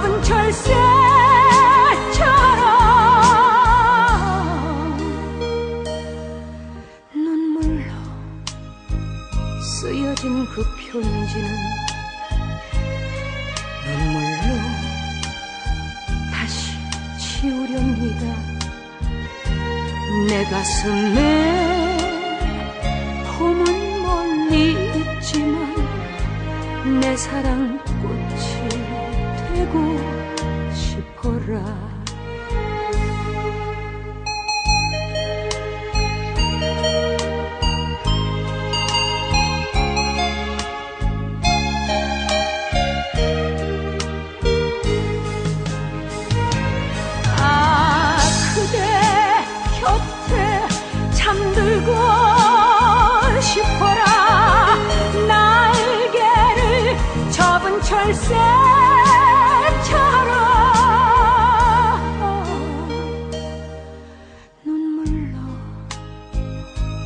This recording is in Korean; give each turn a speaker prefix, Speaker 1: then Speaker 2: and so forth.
Speaker 1: 접은 철새처럼 눈물로 쓰여진 그 편지는 눈물로 다시 지우렵니다. 내 가슴에 봄은 멀리 있지만 내 사랑 꽃이 되고 싶어라. 아 철새